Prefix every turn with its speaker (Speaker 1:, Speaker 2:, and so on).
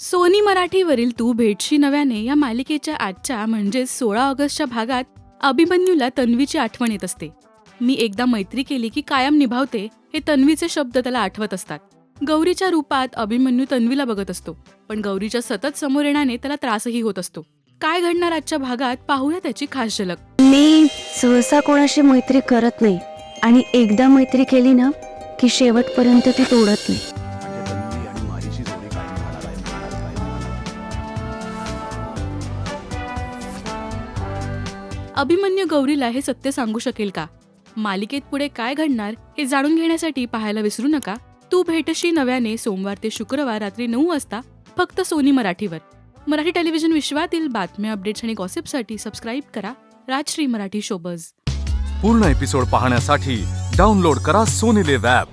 Speaker 1: Sony मराठीवरील तू भेटशी नव्याने या मालिकेच्या आजच्या म्हणजेच सोळा ऑगस्टच्या भागात अभिमन्यूला तन्वीची आठवण येत असते. मी एकदा मैत्री केली की कायम निभावते हे तन्वीचे शब्द त्याला आठवत असतात. गौरीच्या रूपात अभिमन्यू तन्वीला बघत असतो पण गौरीच्या सतत समोर येण्याने त्याला त्रासही होत असतो. काय घडणार आजच्या भागात पाहूया त्याची खास झलक.
Speaker 2: मी सहसा कोणाशी मैत्री करत नाही आणि एकदा मैत्री केली ना की शेवटपर्यंत ती तोडत नाही.
Speaker 1: अभिमन्यू गौरीला हे सत्य सांगू शकेल का? मालिकेत पुढे काय घडणार हे जाणून घेण्यासाठी पाहायला विसरू नका. तू भेटशी नव्याने सोमवार ते शुक्रवार रात्री नऊ वाजता फक्त सोनी मराठीवर. मराठी टेलिव्हिजन विश्वातील बातम्या अपडेट्स आणि गॉसिपसाठी सबस्क्राईब करा. राजश्री मराठी शोबज.
Speaker 3: पूर्ण एपिसोड पाहण्यासाठी डाउनलोड करा सोनी लिव्ह ॲप